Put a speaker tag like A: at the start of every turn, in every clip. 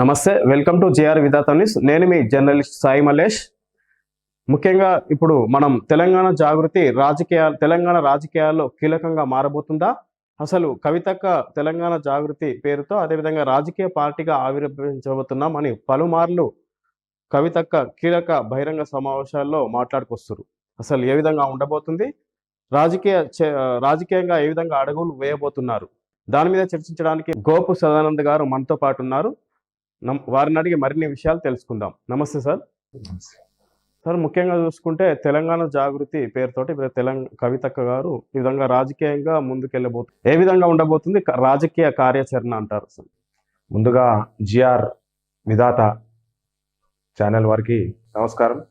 A: నమస్తే welcome to JR Vidhata news. నేను మీ జర్నలిస్ట్ సాయి మలేష్ ముఖ్యంగా ఇప్పుడు మనం తెలంగాణ జాగృతి రాజకీయ తెలంగాణ రాజకీయాల్లో కీలకంగా మారబోతుందా? అసలు కవితక్క తెలంగాణ జాగృతి పేరుతో అదేవిధంగా రాజకీయ పార్టీగా ఆవిర్భవించబోతున్నాం అని పలుమార్లు కవితక్క కీలక బహిరంగ సమావేశాల్లో మాట్లాడుకొస్తారు అసలు ఏ విధంగా ఉండబోతుంది? రాజకీయ రాజకీయంగా ఏ విధంగా అడుగులు వేయబోతున్నారు? దాని మీద చర్చించడానికి గోపు సదానంద్ గారు మనతో పాటు ఉన్నారు. నమ్- వారిని అడిగి మరిన్ని విషయాలు తెలుసుకుందాం. నమస్తే సార్. సార్ ముఖ్యంగా చూసుకుంటే తెలంగాణ జాగృతి పేరుతోటి ఇప్పుడు తెలంగాణ కవితక్క గారు ఈ విధంగా రాజకీయంగా ముందుకెళ్ళబోతుంది ఏ విధంగా ఉండబోతుంది? రాజకీయ కార్యాచరణ అంటారు సార్.
B: ముందుగా జిఆర్ విధాత ఛానల్ వారికి నమస్కారం.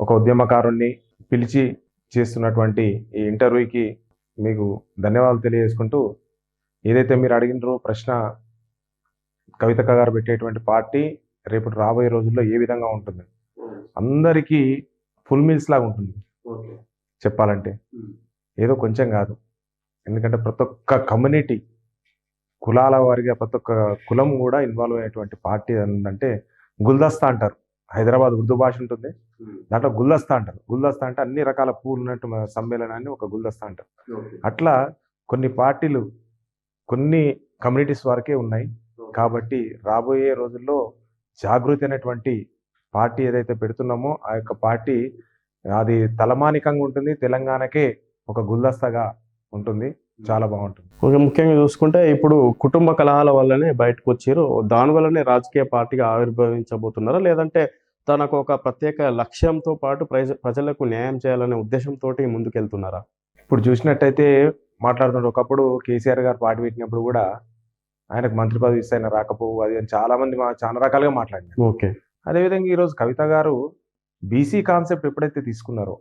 B: ఒక ఉద్యమకారుణ్ణి పిలిచి చేస్తున్నటువంటి ఈ ఇంటర్వ్యూకి మీకు ధన్యవాదాలు తెలియజేసుకుంటూ ఏదైతే మీరు అడిగినారో ప్రశ్న కవితక్క గారు పెట్టేటువంటి పార్టీ రేపు రాబోయే రోజుల్లో ఏ విధంగా ఉంటుంది? అందరికీ ఫుల్ మీల్స్ లాగా ఉంటుంది. చెప్పాలంటే. ఏదో కొంచెం కాదు. ఎందుకంటే ప్రతి ఒక్క కమ్యూనిటీ కులాల వారిగా ప్రతి ఒక్క కులం కూడా ఇన్వాల్వ్ అయ్యేటువంటి పార్టీ ఏంటంటే గుల్దస్తా అంటారు. హైదరాబాద్ ఉర్దూ భాష ఉంటుంది. దాంట్లో గుల్దస్తా అంటారు. గుల్దస్తా అంటే అన్ని రకాల పూలు ఉన్నట్టు సమ్మేళనాన్ని ఒక గుల్దస్తా అంటారు. అట్లా కొన్ని పార్టీలు కొన్ని కమ్యూనిటీస్ వరకే ఉన్నాయి. కాబట్టి రాబోయే రోజుల్లో జాగృతి అనేటువంటి పార్టీ ఏదైతే పెడుతున్నామో ఆ యొక్క పార్టీ అది తలమానికంగా ఉంటుంది. తెలంగాణకే ఒక గుల్దస్తాగా ఉంటుంది. చాలా బాగుంటుంది.
A: ముఖ్యంగా చూసుకుంటే ఇప్పుడు కుటుంబ కలహాల వల్లనే బయటకు వచ్చారు. దాని వల్లనే రాజకీయ పార్టీగా ఆవిర్భవించబోతున్నారా? లేదంటే తనకు ఒక ప్రత్యేక లక్ష్యంతో పాటు ప్రజ ప్రజలకు న్యాయం చేయాలనే ఉద్దేశంతో ముందుకెళ్తున్నారా?
B: ఇప్పుడు చూసినట్టయితే మాట్లాడుతుంటే ఒకప్పుడు కేసీఆర్ గారు పార్టీ పెట్టినప్పుడు కూడా ఆయనకు మంత్రి పదవి ఇస్తే ఆయన రాకపోవు అది అని చాలా మంది మా చాలా రకాలుగా మాట్లాడినారు.
A: ఓకే.
B: అదేవిధంగా ఈరోజు కవిత గారు బీసీ కాన్సెప్ట్ ఎప్పుడైతే తీసుకున్నారో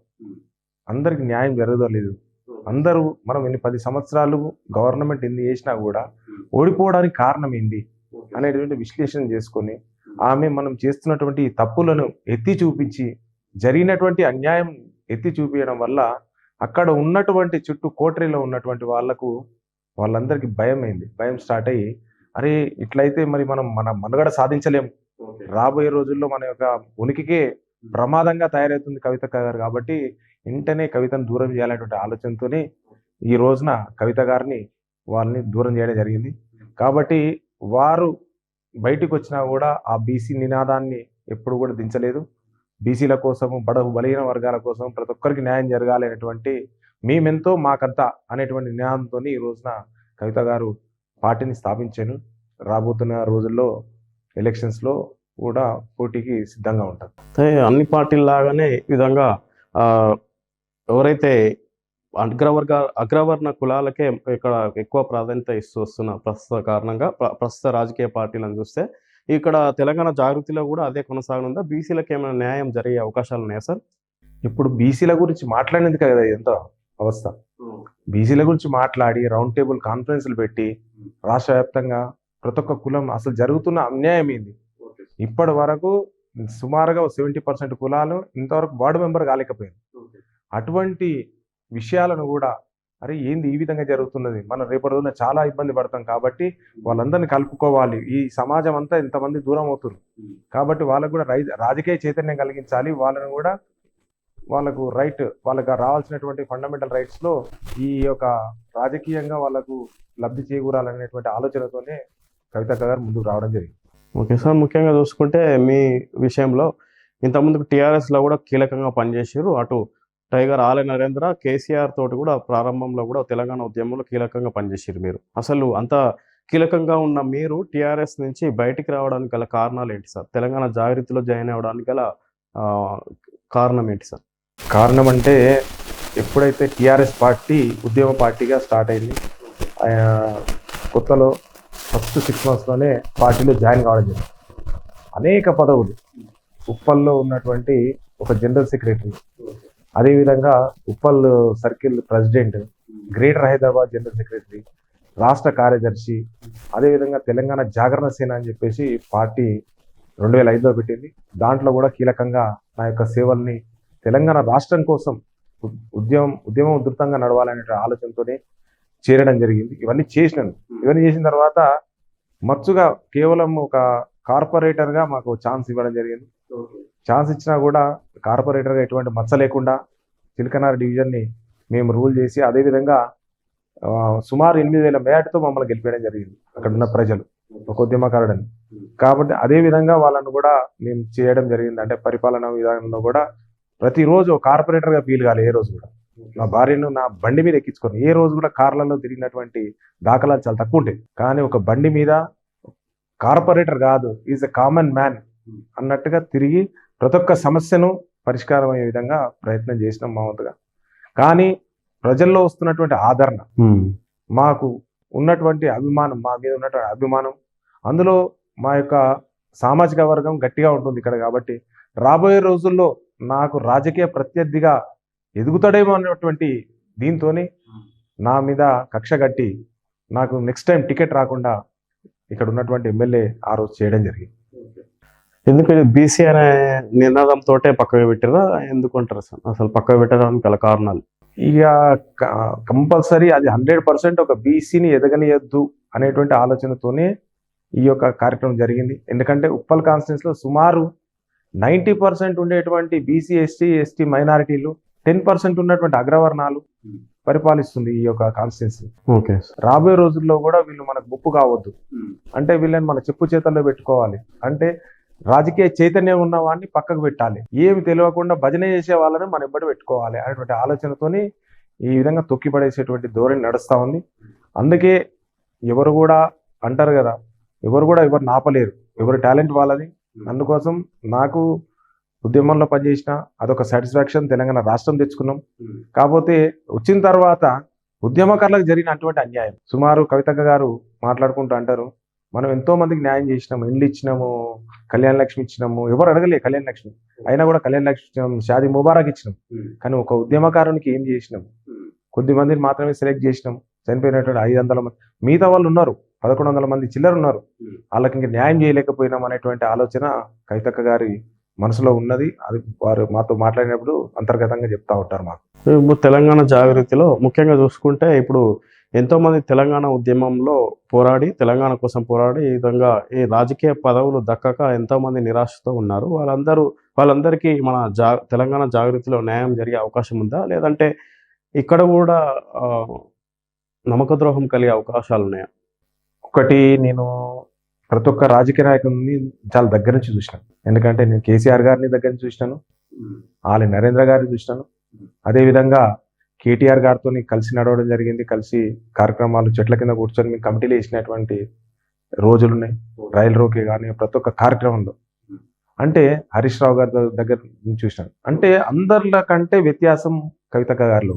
B: అందరికి న్యాయం జరగలేదు అందరూ మనం ఎన్ని పది సంవత్సరాలు గవర్నమెంట్ ఎన్ని చేసినా కూడా ఓడిపోవడానికి కారణం ఏంది అనేటువంటి విశ్లేషణ చేసుకొని ఆమె మనం చేస్తున్నటువంటి తప్పులను ఎత్తి చూపించి జరిగినటువంటి అన్యాయం ఎత్తి చూపించడం వల్ల అక్కడ ఉన్నటువంటి చుట్టూ కోటరీలో ఉన్నటువంటి వాళ్ళకు వాళ్ళందరికీ భయం అయింది. భయం స్టార్ట్ అయ్యి అరే ఇట్లయితే మరి మనం మన మనుగడ సాధించలేం రాబోయే రోజుల్లో మన యొక్క ఉనికికే ప్రమాదంగా తయారవుతుంది కవిత గారు కాబట్టి వెంటనే కవితను దూరం చేయాలనేటువంటి ఆలోచనతోనే ఈ రోజున కవిత గారిని వాళ్ళని దూరం చేయడం జరిగింది. కాబట్టి వారు బయటికి వచ్చినా కూడా ఆ బీసీ నినాదాన్ని ఎప్పుడు కూడా దించలేదు. బీసీల కోసం బడగు బలహీన వర్గాల కోసం ప్రతి ఒక్కరికి న్యాయం జరగాలి అనేటువంటి మేమెంతో మాకంతా అనేటువంటి నినాదంతో ఈ రోజున కవిత గారు పార్టీని స్థాపించాను రాబోతున్న రోజుల్లో ఎలక్షన్స్లో కూడా పోటీకి సిద్ధంగా ఉంటారు.
A: అన్ని పార్టీల లాగానే ఈ విధంగా ఎవరైతే అగ్రవర్గ అగ్రవర్ణ కులాలకే ఇక్కడ ఎక్కువ ప్రాధాన్యత ఇస్తూ వస్తున్న ప్రస్తుత కారణంగా ప్ర- ప్రస్తుత రాజకీయ పార్టీలను చూస్తే ఇక్కడ తెలంగాణ జాగృతిలో కూడా అదే కొనసాగనుందా? బీసీలకు ఏమైనా న్యాయం జరిగే అవకాశాలు ఉన్నాయా సార్?
B: ఇప్పుడు బీసీల గురించి మాట్లాడినందుకు కదా ఎంత అవస్థ. బీసీల గురించి మాట్లాడి రౌండ్ టేబుల్ కాన్ఫరెన్స్లు పెట్టి రాష్ట్ర వ్యాప్తంగా ప్రతి ఒక్క కులం అసలు జరుగుతున్న అన్యాయం ఏంది ఇప్పటి వరకు సుమారుగా సెవెంటీ పర్సెంట్ కులాలు ఇంతవరకు వార్డు మెంబర్ కాలేకపోయింది అటువంటి విషయాలను కూడా అరే ఏంది ఈ విధంగా జరుగుతున్నది? మనం రేపటి రోజున చాలా ఇబ్బంది పడతాం కాబట్టి వాళ్ళందరినీ కలుపుకోవాలి. ఈ సమాజం అంతా ఇంతమంది దూరం అవుతుంది కాబట్టి వాళ్ళకు కూడా రై రాజకీయ చైతన్యం కలిగించాలి. వాళ్ళని కూడా వాళ్ళకు రైట్ వాళ్ళకి రావాల్సినటువంటి ఫండమెంటల్ రైట్స్లో ఈ యొక్క రాజకీయంగా వాళ్ళకు లబ్ధి చేకూరాలనేటువంటి ఆలోచనతోనే కవిత గారు ముందుకు రావడం జరిగింది.
A: ఓకే సార్ ముఖ్యంగా చూసుకుంటే మీ విషయంలో ఇంతకుముందు టీఆర్ఎస్లో కూడా కీలకంగా పనిచేసారు అటు టైగర్ ఆలయ నరేంద్ర కేసీఆర్ తోటి కూడా ప్రారంభంలో కూడా తెలంగాణ ఉద్యమంలో కీలకంగా పనిచేసారు మీరు. అసలు అంత కీలకంగా ఉన్న మీరు టీఆర్ఎస్ నుంచి బయటికి రావడానికి గల కారణాలు ఏంటి సార్? తెలంగాణ జాగృతిలో జాయిన్ అవ్వడానికి గల కారణం ఏంటి సార్?
B: కారణం అంటే ఎప్పుడైతే టీఆర్ఎస్ పార్టీ ఉద్యమ పార్టీగా స్టార్ట్ అయింది కొత్తలో ఫస్ట్ సిక్స్ మంత్స్లోనే పార్టీలో జాయిన్ కావడం జరిగింది. అనేక పదవులు ఉప్పల్లో ఉన్నటువంటి ఒక జనరల్ సెక్రటరీ అదేవిధంగా Uppal circle president greater Hyderabad general secretary రాష్ట్ర కార్యదర్శి అదేవిధంగా తెలంగాణ జాగరణ సేన అని చెప్పేసి పార్టీ రెండు వేల ఐదులో పెట్టింది. దాంట్లో కూడా కీలకంగా నా యొక్క సేవల్ని తెలంగాణ రాష్ట్రం కోసం ఉద్యమం ఉద్యమం ఉధృతంగా నడవాలనే ఆలోచనతోనే చేరడం జరిగింది. ఇవన్నీ చేసినాను. ఇవన్నీ చేసిన తర్వాత మచ్చుగా కేవలం ఒక కార్పొరేటర్గా మాకు ఛాన్స్ ఇవ్వడం జరిగింది. ఛాన్స్ ఇచ్చినా కూడా కార్పొరేటర్గా ఎటువంటి మచ్చ లేకుండా చిలకనార్ డివిజన్ని మేము రూల్ చేసి అదే విధంగా ఆ, సుమారు ఎనిమిది వేల మేటతో మమ్మల్ని గెలిపేయడం జరిగింది అక్కడ ఉన్న ప్రజలు ఒక ఉద్యమకారుడని. కాబట్టి అదే విధంగా వాళ్ళను కూడా మేము చేయడం జరిగింది. అంటే పరిపాలన విధానంలో కూడా ప్రతిరోజు ఒక కార్పొరేటర్గా ఫీల్ కాలే ఏ రోజు కూడా. నా భార్యను నా బండి మీద ఎక్కించుకొని ఏ రోజు కూడా కార్లలో తిరిగినటువంటి దాఖలాలు చాలా తక్కువ ఉంటాయి. కానీ ఒక బండి మీద కార్పొరేటర్ కాదు ఈజ్ ఎ కామన్ మ్యాన్ అన్నట్టుగా తిరిగి ప్రతి ఒక్క సమస్యను పరిష్కారం అయ్యే విధంగా ప్రయత్నం చేసినాం మా వంతుగా. కానీ ప్రజల్లో వస్తున్నటువంటి ఆదరణ మాకు ఉన్నటువంటి అభిమానం మా మీద ఉన్నటువంటి అభిమానం అందులో మా యొక్క సామాజిక వర్గం గట్టిగా ఉంటుంది ఇక్కడ కాబట్టి రాబోయే రోజుల్లో నాకు రాజకీయ ప్రత్యర్థిగా ఎదుగుతాడేమో అన్నటువంటి దీంతోని నా మీద కక్ష కట్టి నాకు నెక్స్ట్ టైం టికెట్ రాకుండా ఇక్కడ ఉన్నటువంటి ఎమ్మెల్యే ఆ రోజు చేయడం జరిగింది.
A: ఎందుకంటే బీసీ అనే నినాదంతో పక్కకు పెట్టారా? ఎందుకుంటారు సార్? అసలు పక్కకు పెట్టడానికి గల కారణాలు?
B: ఇక కంపల్సరీ అది హండ్రెడ్ పర్సెంట్ ఒక బీసీని ఎదగనియద్దు అనేటువంటి ఆలోచనతోనే ఈ యొక్క కార్యక్రమం జరిగింది. ఎందుకంటే ఉప్పల్ కాన్స్టిట్యూన్స్లో సుమారు నైంటీ పర్సెంట్ ఉండేటువంటి బీసీ ఎస్టీ ఎస్టీ మైనారిటీలు టెన్ పర్సెంట్ ఉన్నటువంటి అగ్రవర్ణాలు పరిపాలిస్తుంది ఈ యొక్క కాన్స్టిట్యున్సీ
A: ఓకే.
B: రాబోయే రోజుల్లో కూడా వీళ్ళు మనకు ముప్పు కావద్దు. అంటే వీళ్ళని మన చెప్పు చేతల్లో పెట్టుకోవాలి. అంటే రాజకీయ చైతన్యం ఉన్న వాడిని పక్కకు పెట్టాలి. ఏమి తెలియకుండా భజన చేసే వాళ్ళని మన ఇబ్బడి పెట్టుకోవాలి అనేటువంటి ఆలోచనతోని ఈ విధంగా తొక్కి పడేసేటువంటి ధోరణి నడుస్తా ఉంది. అందుకే ఎవరు కూడా అంటారు కదా ఎవరు కూడా ఎవరు నాపలేరు ఎవరు టాలెంట్ వాళ్ళది అందుకోసం నాకు ఉద్యమంలో పనిచేసిన అదొక సాటిస్ఫాక్షన్ తెలంగాణ రాష్ట్రం తెచ్చుకున్నాం. కాకపోతే వచ్చిన తర్వాత ఉద్యమకారులకు జరిగిన అటువంటి అన్యాయం. సుమారు కవితక్క గారు మాట్లాడుకుంటూ అంటారు మనం ఎంతో మందికి న్యాయం చేసినాము ఇండ్లు ఇచ్చినాము కళ్యాణ లక్ష్మి ఇచ్చినాము ఎవరు అడగలే కళ్యాణ లక్ష్మి. అయినా కూడా కళ్యాణ లక్ష్మి ఇచ్చినాం షాది ముబారక్ ఇచ్చినాం. కానీ ఒక ఉద్యమకారునికి ఏం చేసినాం? కొద్ది మందిని మాత్రమే సెలెక్ట్ చేసినాం. చనిపోయినటువంటి ఐదు వందల మంది మిగతా వాళ్ళు ఉన్నారు పదకొండు వందల మంది చిల్లర ఉన్నారు. వాళ్ళకి ఇంకా న్యాయం చేయలేకపోయినాం అనేటువంటి ఆలోచన కవితక్క గారి మనసులో ఉన్నది. అది వారు మాతో మాట్లాడినప్పుడు అంతర్గతంగా చెప్తా ఉంటారు మాకు.
A: తెలంగాణ జాగృతిలో ముఖ్యంగా చూసుకుంటే ఇప్పుడు ఎంతో మంది తెలంగాణ ఉద్యమంలో పోరాడి తెలంగాణ కోసం పోరాడి ఈ విధంగా ఈ రాజకీయ పదవులు దక్కక ఎంతో మంది నిరాశతో ఉన్నారు. వాళ్ళందరూ వాళ్ళందరికీ మన జా తెలంగాణ జాగృతిలో న్యాయం జరిగే అవకాశం ఉందా? లేదంటే ఇక్కడ కూడా నమ్మకద్రోహం ద్రోహం కలిగే అవకాశాలు ఉన్నాయా
B: ఒకటి నేను ప్రతి ఒక్క రాజకీయ నాయకుడిని చాలా దగ్గర నుంచి చూసినాను ఎందుకంటే నేను కేసీఆర్ గారిని దగ్గర నుంచి చూసినాను ఆలి నరేంద్ర గారిని చూసినాను. అదేవిధంగా కేటీఆర్ గారితో కలిసి నడవడం జరిగింది కలిసి కార్యక్రమాలు చెట్ల కింద కూర్చొని మేము కమిటీలు వేసినటువంటి రోజులు ఉన్నాయి రైలు రోకే కానీ ప్రతి ఒక్క కార్యక్రమంలో. అంటే హరీష్ రావు గారి దగ్గర నుంచి చూసినాను. అంటే అందరిలో కంటే వ్యత్యాసం కవితక్క గారిలో.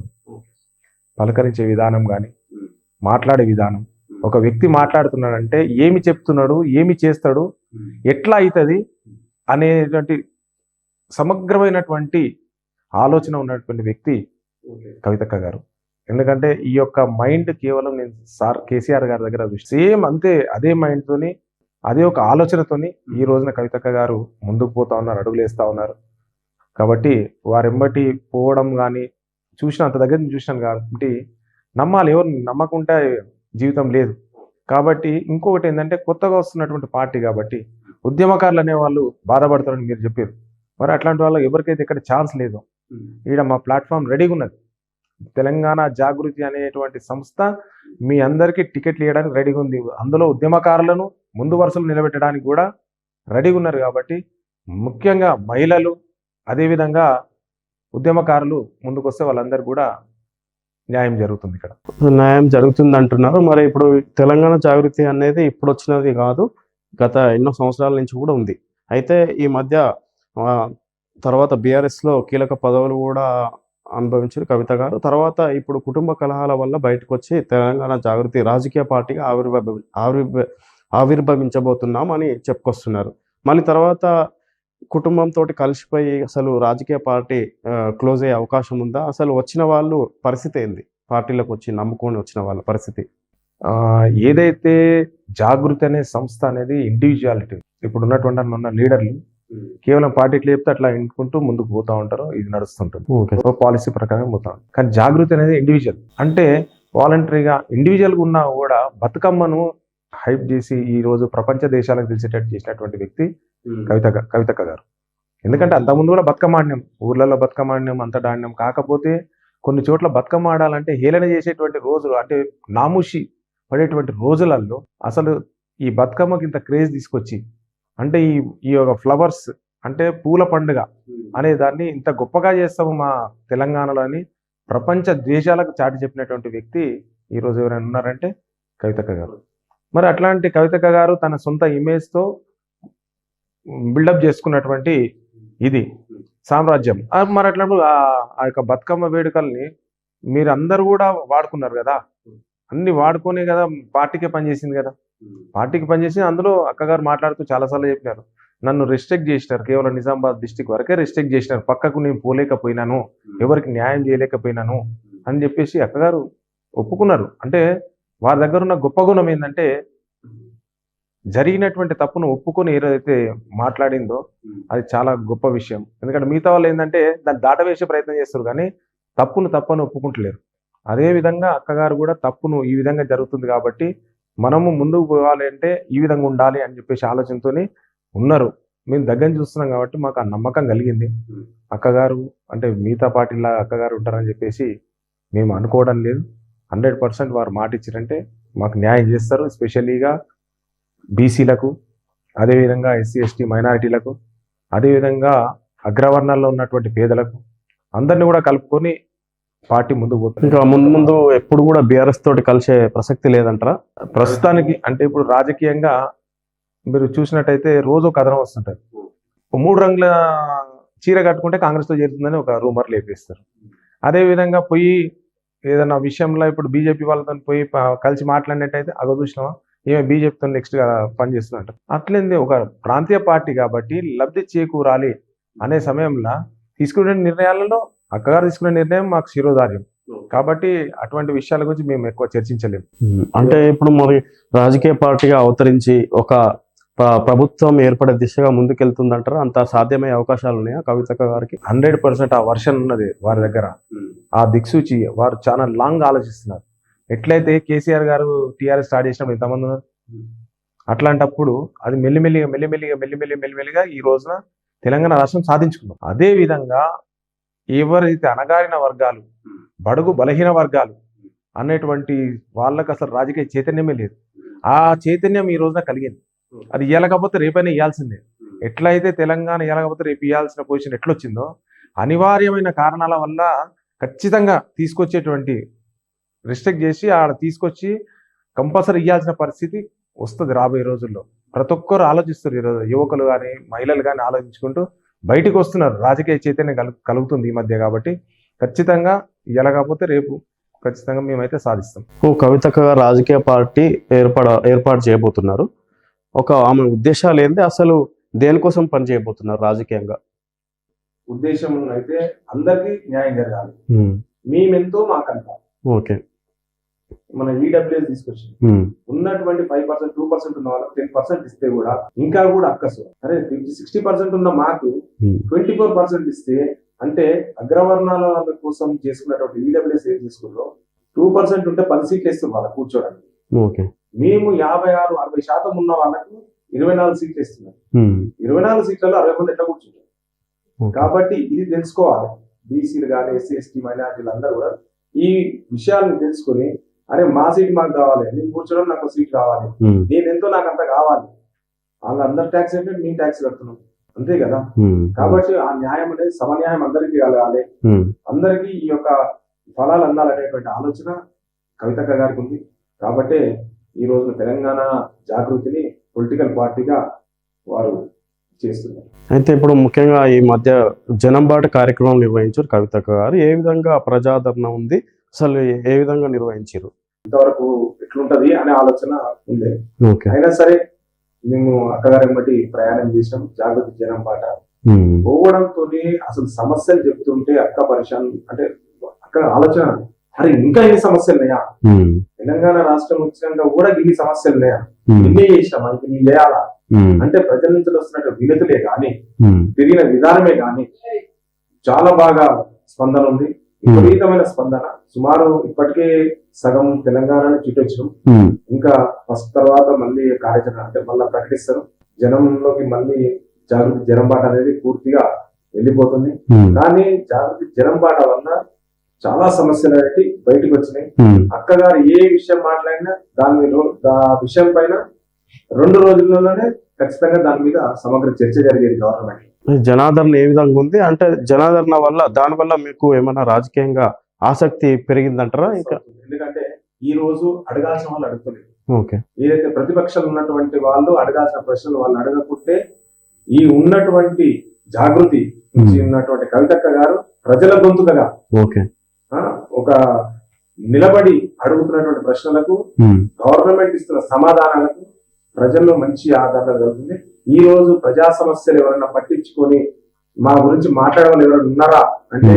B: పలకరించే విధానం కానీ మాట్లాడే విధానం. ఒక వ్యక్తి మాట్లాడుతున్నాడంటే ఏమి చెప్తున్నాడు ఏమి చేస్తాడు ఎట్లా అవుతుంది అనేటువంటి సమగ్రమైనటువంటి ఆలోచన ఉన్నటువంటి వ్యక్తి కవితక్క గారు. ఎందుకంటే ఈ యొక్క మైండ్ కేవలం నేను సార్ కేసీఆర్ గారి దగ్గర సేమ్ అంతే అదే మైండ్తోని అదే ఒక ఆలోచనతోని ఈ రోజున కవితక్క గారు ముందుకు పోతా ఉన్నారు అడుగులేస్తా ఉన్నారు. కాబట్టి వారెంబటి పోవడం కానీ చూసిన అంత దగ్గర నుంచి చూసినాను కాబట్టి నమ్మాలి ఎవరు నమ్మకుంటే జీవితం లేదు. కాబట్టి ఇంకొకటి ఏంటంటే కొత్తగా వస్తున్నటువంటి పార్టీ కాబట్టి ఉద్యమకారులు అనే వాళ్ళు బాధపడతారని మీరు చెప్పారు. మరి అట్లాంటి వాళ్ళకి ఎవరికైతే ఇక్కడ ఛాన్స్ లేదు ఈడ మా ప్లాట్ఫామ్ రెడీగా ఉన్నది. తెలంగాణ జాగృతి అనేటువంటి సంస్థ మీ అందరికీ టికెట్లు ఇవ్వడానికి రెడీగా ఉంది. అందులో ఉద్యమకారులను ముందు వరుసలు నిలబెట్టడానికి కూడా రెడీగా ఉన్నారు కాబట్టి ముఖ్యంగా మహిళలు అదేవిధంగా ఉద్యమకారులు ముందుకొస్తే వాళ్ళందరికీ కూడా న్యాయం జరుగుతుంది ఇక్కడ.
A: న్యాయం జరుగుతుంది అంటున్నారు మరి ఇప్పుడు తెలంగాణ జాగృతి అనేది ఇప్పుడు వచ్చినది కాదు గత ఎన్నో సంవత్సరాల నుంచి కూడా ఉంది. అయితే ఈ మధ్య తర్వాత బీఆర్ఎస్లో కీలక పదవులు కూడా అనుభవించారు కవిత గారు. తర్వాత ఇప్పుడు కుటుంబ కలహాల వల్ల బయటకు వచ్చి తెలంగాణ జాగృతి రాజకీయ పార్టీగా ఆవిర్భావ ఆవిర్భ ఆవిర్భవించబోతున్నాం అని చెప్పుకొస్తున్నారు. మళ్ళీ తర్వాత కుటుంబంతో కలిసిపోయి అసలు రాజకీయ పార్టీ క్లోజ్ అయ్యే అవకాశం ఉందా? అసలు వచ్చిన వాళ్ళు పరిస్థితి ఏంది? పార్టీలకు వచ్చి నమ్ముకొని వచ్చిన వాళ్ళ పరిస్థితి?
B: ఆ, ఏదైతే జాగృతి అనే సంస్థ అనేది ఇండివిజువాలిటీ ఇప్పుడు ఉన్నటువంటి ఉన్న లీడర్లు కేవలం పార్టీ ఎట్లా చెప్తే అట్లా ఎన్నుకుంటూ ముందుకు పోతా ఉంటారు ఇది నడుస్తుంటుంది. పాలసీ ప్రకారం పోతా ఉంటారు. కానీ జాగృతి అనేది ఇండివిజువల్ అంటే వాలంటరీగా ఇండివిజువల్గా ఉన్నా కూడా బతుకమ్మను హైప్ చేసి ఈ రోజు ప్రపంచ దేశాలకు తెలిసేటట్టు చేసినటువంటి వ్యక్తి కవిత కవితక్క గారు. ఎందుకంటే అంతకుముందు కూడా బతుకమ్మ ఆడినాం ఊర్లలో బతుకమ్మ ఆడినాం అంతటా ఆడినాం కాకపోతే కొన్ని చోట్ల బతుకమ్మ ఆడాలంటే హేళన చేసేటువంటి రోజులు అంటే నాముషి పడేటువంటి రోజులలో అసలు ఈ బతుకమ్మకి ఇంత క్రేజ్ తీసుకొచ్చి అంటే ఈ ఈ యొక్క ఫ్లవర్స్ అంటే పూల పండుగ అనే దాన్ని ఇంత గొప్పగా చేస్తాము మా తెలంగాణలో అని ప్రపంచ దేశాలకు చాటి చెప్పినటువంటి వ్యక్తి ఈ రోజు ఎవరైనా ఉన్నారంటే కవితక్క గారు. మరి అట్లాంటి కవితక్క గారు తన సొంత ఇమేజ్తో బిల్డప్ చేసుకున్నటువంటి ఇది సామ్రాజ్యం. మరి అట్లాంటి ఆ యొక్క బతుకమ్మ వేడుకల్ని మీరు అందరు కూడా వాడుకున్నారు కదా? అన్ని వాడుకొని కదా పార్టీకే పనిచేసింది కదా? పార్టీకి పనిచేసి అందులో అక్కగారు మాట్లాడుతూ చాలాసార్లు చెప్పినారు. నన్ను రెస్ట్రిక్ట్ చేసినారు కేవలం నిజామాబాద్ డిస్టిక్ వరకే రెస్ట్రిక్ట్ చేసినారు. పక్కకు నేను పోలేకపోయినాను ఎవరికి న్యాయం చేయలేకపోయినాను అని చెప్పేసి అక్కగారు ఒప్పుకున్నారు. అంటే వారి దగ్గర ఉన్న గొప్ప గుణం ఏంటంటే జరిగినటువంటి తప్పును ఒప్పుకొని ఏదైతే మాట్లాడిందో అది చాలా గొప్ప విషయం. ఎందుకంటే మిగతా వాళ్ళు ఏంటంటే దాన్ని దాటవేసే ప్రయత్నం చేస్తారు కానీ తప్పును తప్పని ఒప్పుకుంటలేరు. అదే విధంగా అక్కగారు కూడా తప్పును ఈ విధంగా జరుగుతుంది కాబట్టి మనము ముందుకు పోవాలి అంటే ఈ విధంగా ఉండాలి అని చెప్పేసి ఆలోచనతోని ఉన్నారు. మేము దగ్గర చూస్తున్నాం కాబట్టి మాకు ఆ నమ్మకం కలిగింది. అక్కగారు అంటే మిగతా పార్టీలా అక్కగారు ఉంటారని చెప్పేసి మేము అనుకోవడం లేదు. హండ్రెడ్ పర్సెంట్ వారు మాట ఇచ్చారంటే మాకు న్యాయం చేస్తారు. స్పెషలీగా బీసీలకు అదేవిధంగా ఎస్సీ ఎస్టీ మైనారిటీలకు అదేవిధంగా అగ్రవర్ణాల్లో ఉన్నటువంటి పేదలకు అందరిని కూడా కలుపుకొని పార్టీ ముందుకు పోతుంది.
A: ఇంకా ముందు ముందు ఎప్పుడు కూడా బీఆర్ఎస్ తోటి కలిసే ప్రసక్తి లేదంటారా?
B: ప్రస్తుతానికి అంటే ఇప్పుడు రాజకీయంగా మీరు చూసినట్టయితే రోజు ఒక కథనం వస్తుంటది ఓ మూడు రంగుల చీర కట్టుకుంటే కాంగ్రెస్తో చేరుతుందని ఒక రూమర్ లేపేస్తారు. అదే విధంగా పోయి ఏదైనా విషయంలో ఇప్పుడు బీజేపీ వాళ్ళతో పోయి కలిసి మాట్లాడినట్టయితే అగో చూసినావా? ఏమే బీజేపీతో నెక్స్ట్గా పనిచేస్తున్నట్టు అట్లేంది ఒక ప్రాంతీయ పార్టీ కాబట్టి లబ్ధి చేకూరాలి అనే సమయంలో తీసుకునే నిర్ణయాలలో అక్కగారు తీసుకునే నిర్ణయం మాకు శిరోధార్యం. కాబట్టి అటువంటి విషయాల గురించి మేము ఎక్కువ చర్చించలేము.
A: అంటే ఇప్పుడు మరి రాజకీయ పార్టీగా అవతరించి ఒక ప్ర- ప్రభుత్వం ఏర్పడే దిశగా ముందుకెళ్తుందంటారా? అంత సాధ్యమయ్యే అవకాశాలు ఉన్నాయా కవితక్క గారికి?
B: హండ్రెడ్ పర్సెంట్ ఆ వర్షన్ ఉన్నది వారి దగ్గర. ఆ దిక్సూచి వారు చాలా లాంగ్ ఆలోచిస్తున్నారు. ఎట్లయితే కేసీఆర్ గారు టీఆర్ఎస్ స్టార్ట్ చేసినప్పుడు ఎంతమంది ఉన్నారు? అట్లాంటప్పుడు అది మెల్లిమెల్లిగా మెల్లిమెల్లిగా మెల్లిమెల్లి మెల్లిమెల్లిగా ఈ రోజున తెలంగాణ రాష్ట్రం సాధించుకున్నాం అదే విధంగా ఎవరైతే అణగారిన వర్గాలు బడుగు బలహీన వర్గాలు అనేటువంటి వాళ్ళకి అసలు రాజకీయ చైతన్యమే లేదు. ఆ చైతన్యం ఈ రోజున కలిగింది. అది ఇవ్వలేకపోతే రేపైనా ఇవ్వాల్సిందే ఎట్లయితే తెలంగాణ ఇవ్వలేకపోతే రేపు ఇవ్వాల్సిన పొజిషన్ ఎట్లొచ్చిందో అనివార్యమైన కారణాల వల్ల ఖచ్చితంగా తీసుకొచ్చేటువంటి రిస్ట్రిక్ట్ చేసి ఆడ తీసుకొచ్చి కంపల్సరీ ఇవ్వాల్సిన పరిస్థితి వస్తుంది రాబోయే రోజుల్లో. ప్రతి ఒక్కరు ఆలోచిస్తారు ఈరోజు యువకులు కానీ మహిళలు కానీ ఆలోచించుకుంటూ బయటికి వస్తున్నారు. రాజకీయ చైతన్యం కలు కలుగుతుంది ఈ మధ్య కాబట్టి ఖచ్చితంగా ఇవ్వలేకపోతే రేపు ఖచ్చితంగా మేమైతే సాధిస్తాం.
A: ఓ కవితక్క గారు రాజకీయ పార్టీ ఏర్పడ ఏర్పాటు చేయబోతున్నారు. ఒక ఆమె ఉద్దేశాలు ఏంది? అసలు దేనికోసం పని చేయబోతున్నారు రాజకీయంగా?
B: ఉద్దేశం అయితే అందరికీ న్యాయం జరగాలి. మేమెంతో మాకంత
A: ఓకే.
B: మన ఈడబ్ల్యూఎస్ తీసుకొచ్చింది. ఉన్నటువంటి ఫైవ్ పర్సెంట్ టూ పర్సెంట్ ఉన్న వాళ్ళకి టెన్ పర్సెంట్ ఇస్తే కూడా ఇంకా కూడా అక్కసు. అరే సిక్స్టీ పర్సెంట్ ఉన్న మాకు ట్వంటీ ఫోర్ పర్సెంట్ ఇస్తే అంటే అగ్రవర్ణాల వాళ్ళ కోసం చేసుకున్నటువంటి ఈడబ్ల్యూఎస్ ఏం చేసుకుందో టూ పర్సెంట్ ఉంటే పది సీట్లు ఇస్తుంది వాళ్ళకి కూర్చోడానికి. మేము యాభై ఆరు అరవై శాతం ఉన్న వాళ్ళకు ఇరవై నాలుగు సీట్లు ఇస్తున్నాం ఇరవై నాలుగు సీట్లలో అరవై మంది ఎట్లా కూర్చుంటారు. కాబట్టి ఇది తెలుసుకోవాలి. బీసీలు కానీ ఎస్సీ ఎస్టీ మైనార్టీలు అందరూ కూడా ఈ విషయాలను తెలుసుకొని అరే మా సీట్ మాకు కావాలి నేను కూర్చోవడం నాకు సీట్ కావాలి.
A: ఉమ్,
B: నేను ఎంతో నాకు అంత కావాలి. వాళ్ళందరు ట్యాక్స్ అంటే మేము ట్యాక్స్ కడుతున్నాం. అంతే కదా?
A: ఉమ్,
B: కాబట్టి ఆ న్యాయం అనేది సమన్యాయం అందరికీ కలగాలి.
A: ఉమ్,
B: అందరికీ ఈ యొక్క ఫలాలు అందాలనేటువంటి ఆలోచన కవితక్క గారికి ఉంది. కాబట్టి ఈ రోజు తెలంగాణ జాగృతిని పొలిటికల్ పార్టీగా వారు చేస్తున్నారు.
A: అయితే ఇప్పుడు ముఖ్యంగా ఈ మధ్య జనం బాట కార్యక్రమం నిర్వహించారు కవితక్క గారు. ఏ విధంగా ప్రజాదరణ ఉంది? అసలు ఏ విధంగా నిర్వహించారు?
B: ఇంతవరకు ఎట్లుంటది అనే ఆలోచన ఉంది. అయినా సరే మేము అక్కగారిని బట్టి ప్రయాణం చేసాం జాగృతి జనం పాట. పోవడంతో అసలు సమస్యలు చెప్తుంటే అక్క పరిశాన్ అంటే అక్క ఆలోచన అరే ఇంకా ఎన్ని సమస్యలు ఉన్నాయా? తెలంగాణ రాష్ట్రం వచ్చినాక కూడా ఇన్ని సమస్యలు ఉన్నాయా? ఇన్ని చేసినాం మనకి ఇన్ని చేయాలా? అంటే ప్రజల నుంచి వస్తున్నట్టు వినతులే గాని
A: ఉమ్,
B: తిరిగిన విధానమే గాని చాలా బాగా స్పందన ఉంది. విపరీతమైన స్పందన. సుమారు ఇప్పటికే సగం తెలంగాణని చుట్టొచ్చినాం. ఇంకా ఫస్ట్ తర్వాత మళ్ళీ కార్యాచరణ అంటే మళ్ళీ ప్రకటిస్తారు. జనంలోకి మళ్ళీ జాగృతి జనం బాట అనేది పూర్తిగా వెళ్ళిపోతుంది. కానీ జాగృతి జనం బాట వల్ల చాలా సమస్యలు అనేవి బయటకు వచ్చినాయి. అక్కగారు ఏ విషయం మాట్లాడినా దాని ఆ విషయం పైన రెండు రోజుల్లోనే ఖచ్చితంగా దాని మీద సమగ్ర చర్చ జరిగేది గవర్నమెంట్.
A: జనాదరణ ఏ విధంగా ఉంది? అంటే జనాదరణ వల్ల దాని వల్ల మీకు ఏమైనా రాజకీయంగా ఆసక్తి పెరిగిందంటారా? ఇంకా
B: ఎందుకంటే ఈ రోజు అడగాల్సిన వాళ్ళు అడుగుతున్నారు
A: ఓకే.
B: ఏదైతే ప్రతిపక్షాలు ఉన్నటువంటి వాళ్ళు అడగాల్సిన ప్రశ్నలు వాళ్ళు అడగకుంటే ఈ ఉన్నటువంటి జాగృతి నుంచి ఉన్నటువంటి కవితక్క గారు ప్రజల గొంతుకగా
A: ఓకే.
B: ఒక నిలబడి అడుగుతున్నటువంటి ప్రశ్నలకు గవర్నమెంట్ ఇస్తున్న సమాధానాలకు ప్రజల్లో మంచి ఆదరణ కలుగుతుంది ఈ రోజు ప్రజా సమస్యలు ఎవరైనా పట్టించుకొని మా గురించి మాట్లాడే వాళ్ళు ఎవరైనా ఉన్నారా? అంటే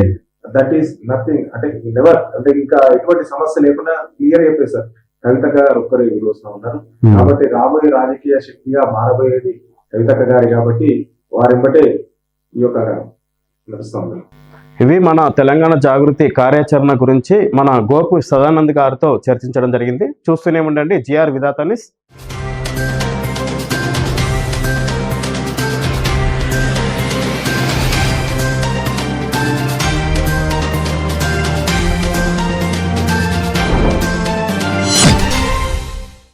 B: దట్ ఈస్ నథింగ్ అంటే నెవర్ అంటే ఇంకా ఎటువంటి సమస్య లేకుండా క్లియర్ చెప్పేశారు కవితక్క గారు ఒక్కరు ఈ రోజున ఉన్నారు. కాబట్టి రాబోయే రాజకీయ శక్తిగా మారబోయేది కవితక్క గారి కాబట్టి వారింబటే ఈ యొక్క నడుస్తా
A: ఇవి మన తెలంగాణ జాగృతి కార్యాచరణ గురించి మన గోపు సదానంద్ గారితో చర్చించడం జరిగింది. చూస్తూనే ఉండండి. జిఆర్ విధాతనిస్